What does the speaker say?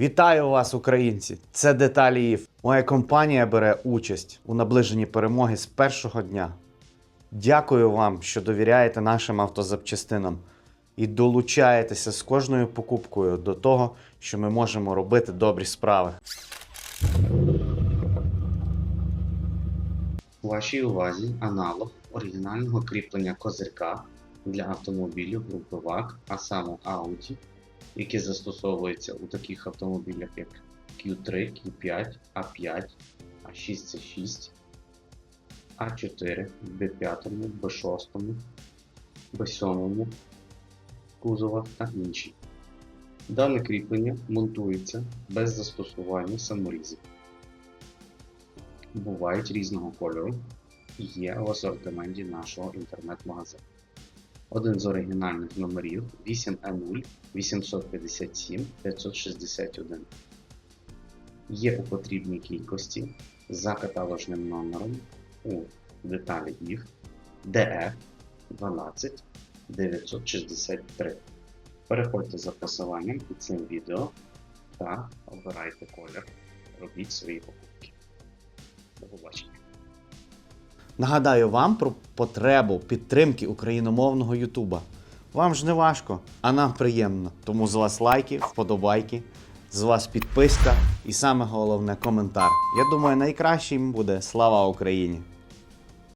Вітаю вас, українці! Це деталі ІФ. Моя компанія бере участь у наближенні перемоги з першого дня. Дякую вам, що довіряєте нашим автозапчастинам і долучаєтеся з кожною покупкою до того, що ми можемо робити добрі справи. Вашій увазі аналог оригінального кріплення козирка для автомобілів групи ВАГ, а саме Audi, які застосовуються у таких автомобілях як Q3, Q5, A5, A6C6, A4, B5, B6, B7 кузовах та інші. Дане кріплення монтується без застосування саморізів бувають різного кольору і є в асортименті нашого інтернет-магазину. Один з оригінальних номерів 8E0 857 561 є у потрібній кількості за каталожним номером у деталі їх DF 12 963. Переходьте за посиланням під цим відео та обирайте колір. Робіть свої покупки. До побачення. Нагадаю вам про потребу підтримки україномовного Ютуба. Вам ж не важко, а нам приємно. Тому з вас лайки, вподобайки, з вас підписка і саме головне коментар. Я думаю, найкращим буде слава Україні!